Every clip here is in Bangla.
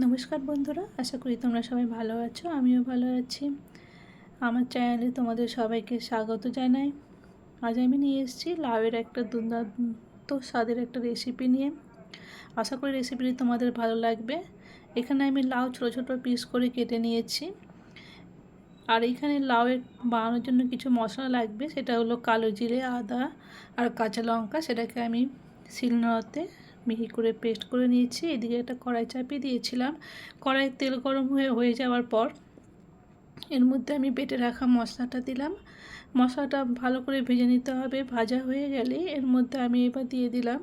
নমস্কার বন্ধুরা, আশা করি তোমরা সবাই ভালো আছো, আমিও ভালো আছি। আমার চ্যানেলে তোমাদের সবাইকে স্বাগত জানাই। আজ আমি নিয়ে এসেছি লাউয়ের একটা দুর্দান্ত স্বাদের একটা রেসিপি নিয়ে। আশা করি রেসিপিটি তোমাদের ভালো লাগবে। এখানে আমি লাউ ছোটো ছোটো পিস করে কেটে নিয়েছি। আর এখানে লাউয়ের বানানোর জন্য কিছু মশলা লাগবে, সেটা হলো কালো জিরে, আদা আর কাঁচা লঙ্কা, সেটাকে আমি শিলনোড়াতে মিহি করে পেস্ট করে নিয়েছি। এদিকে একটা কড়াই চাপিয়ে দিয়েছিলাম। কড়াই তেল গরম হয়ে হয়ে যাওয়ার পর এর মধ্যে আমি বেটে রাখা মশলাটা দিলাম। মশলাটা ভালো করে ভেজে নিতে হবে। ভাজা হয়ে গেলে এর মধ্যে আমি এবার দিয়ে দিলাম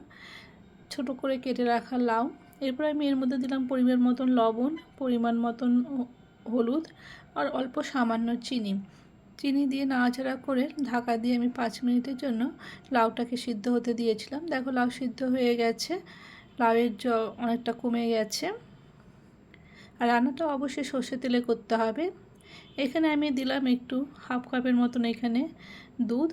ছোট করে কেটে রাখা লাউ। এরপর আমি এর মধ্যে দিলাম পরিমাণ মতন লবণ, পরিমাণ মতন হলুদ আর অল্প সামান্য চিনি। চিনি দিয়ে নাড়াচাড়া করে ঢাকা দিয়ে আমি পাঁচ মিনিটের জন্য লাউটাকে সিদ্ধ হতে দিয়েছিলাম। দেখো লাউ সিদ্ধ হয়ে গেছে, লাউয়ের জ অনেকটা কমে গেছে। আর রান্নাটা অবশ্যই সর্ষে তেলে করতে হবে। এখানে আমি দিলাম একটু হাফ কাপের মতন এখানে দুধ।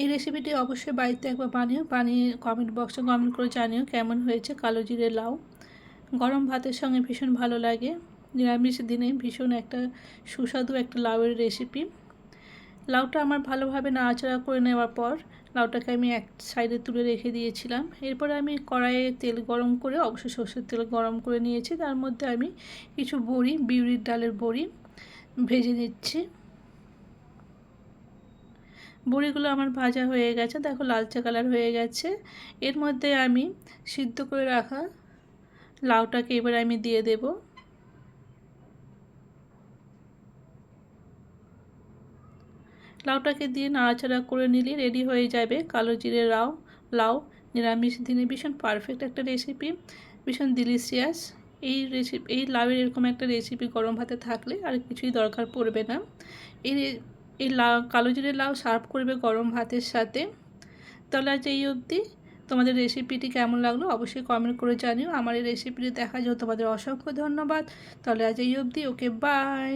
এই রেসিপিটি অবশ্যই বাড়িতে একবার বানিও, বানিয়ে কমেন্ট বক্সে কমেন্ট করে জানিও কেমন হয়েছে কালো জিরে লাউ। গরম ভাতের সঙ্গে ভীষণ ভালো লাগে। নিরামিষ দিনে ভীষণ একটা সুস্বাদু একটা লাউয়ের রেসিপি লাউটা আমার ভালোভাবে নাড়াচাড়া করে নেওয়ার পর লাউটাকে আমি এক সাইডে তুলে রেখে দিয়েছিলাম। এরপরে আমি কড়াইয়ে তেল গরম করে অবশ্যই সর্ষের তেল গরম করে নিয়েছি। তার মধ্যে আমি কিছু বড়ি, বিউরির ডালের বড়ি ভেজে নিচ্ছি। বড়িগুলো আমার ভাজা হয়ে গেছে। দেখো লালচে কালার হয়ে গেছে। এর মধ্যে আমি সিদ্ধ করে রাখা লাউটাকে এবার আমি দিয়ে দেব। লাউটাকে দিয়ে নাড়াচাড়া করে নিলে রেডি হয়ে যাবে কালো জিরে লাউ লাউ, নিরামিষ দিনে ভীষণ পারফেক্ট একটা রেসিপি ভীষণ ডিলিশিয়াস এই রেসিপি এই লাউয়ের এরকম একটা রেসিপি গরম ভাতে থাকলে আর কিছুই দরকার পড়বে না। এই এই লাউ, কালো জিরে লাউ সার্ভ করবে গরম ভাতের সাথে। তাহলে আজ এই অবধি। তোমাদের রেসিপিটি কেমন লাগল অবশ্যই কমেন্ট করে জানিও। আমার এই রেসিপিটি দেখার জন্য তোমাদের অসংখ্য ধন্যবাদ। তাহলে আজ এই অবধি ওকে বাই